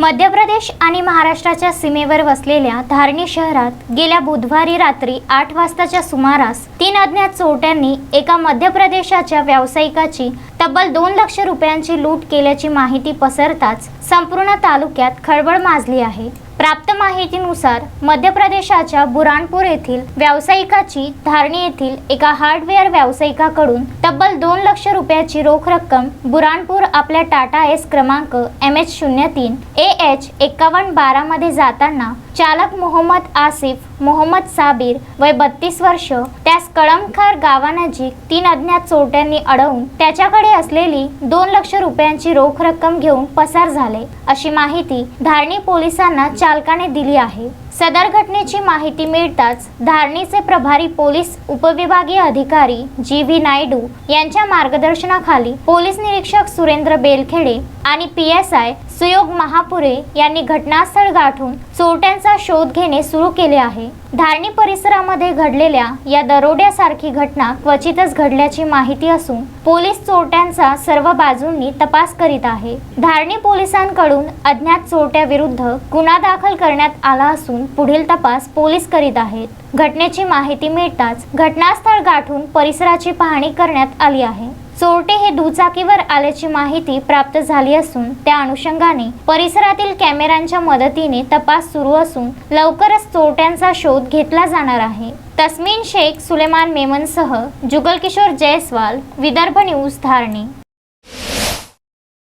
मध्य प्रदेश आणि महाराष्ट्राच्या सीमेवर वसलेल्या धारणी शहरात गेल्या बुधवारी रात्री आठ वाजताच्या सुमारास तीन अज्ञात चोरट्यांनी एका मध्य प्रदेशाच्या व्यावसायिकाची तब्बल दोन लक्ष रुपयांची लूट केल्याची माहिती पसरताच संपूर्ण तालुक्यात खळबळ माजली आहे. प्राप्त माहितीनुसार मध्य प्रदेशाच्या बुराणपूर येथील व्यावसायिकाची धारणी येथील एका हार्डवेअर व्यावसायिकाकडून तब्बल दोन लक्ष रुपयाची रोख रक्कम बुराणपूर आपल्या टाटा एस क्रमांक एम एच शून्य तीन ए एच एक्कावन्न बारामध्ये जाताना चालक मोहम्मद आसिफ मोहम्मद साबीर वय बत्तीस वर्ष त्यास कळमखार गावानजीक तीन अज्ञात चोरट्यांनी अडवून त्याच्याकडे असलेली दोन लक्ष रुपयांची रोख रक्कम घेऊन पसार झाले. अशी माहिती धारणी पोलिसांना चालकाने दिली आहे. सदर घटनेची माहिती मिळताच धारणीचे प्रभारी पोलीस उपविभागीय अधिकारी जी व्ही नायडू यांच्या मार्गदर्शनाखाली पोलीस निरीक्षक सुरेंद्र बेलखेडे आणि P S I Suyog Mahapure यांनी घटनास्थळ गाठून चोरट्यांचा शोध घेणे सुरू केले आहे. धारणी परिसरामध्ये घडलेल्या या दरोड्यासारखी घटना क्वचितच घडल्याची माहिती असून पोलीस चोरट्यांचा सर्व बाजूंनी तपास करीत आहे. धारणी पोलिसांकडून अज्ञात चोरट्याविरुद्ध गुन्हा दाखल करण्यात आला असून पुढील तपास पोलीस करीत आहेत. घटनेची माहिती मिळताच घटनास्थळ गाठून परिसराची पाहणी करण्यात आली आहे. चोरटे हे दुचाकीवर आल्याची माहिती प्राप्त झाली असून त्या अनुषंगाने परिसरातील कॅमेऱ्यांच्या मदतीने तपास सुरू असून लवकरच चोरट्यांचा शोध घेतला जाणार आहे. तस्मीन शेख सुलेमान मेमनसह जुगल किशोर जयस्वाल विदर्भ न्यूज धारणी.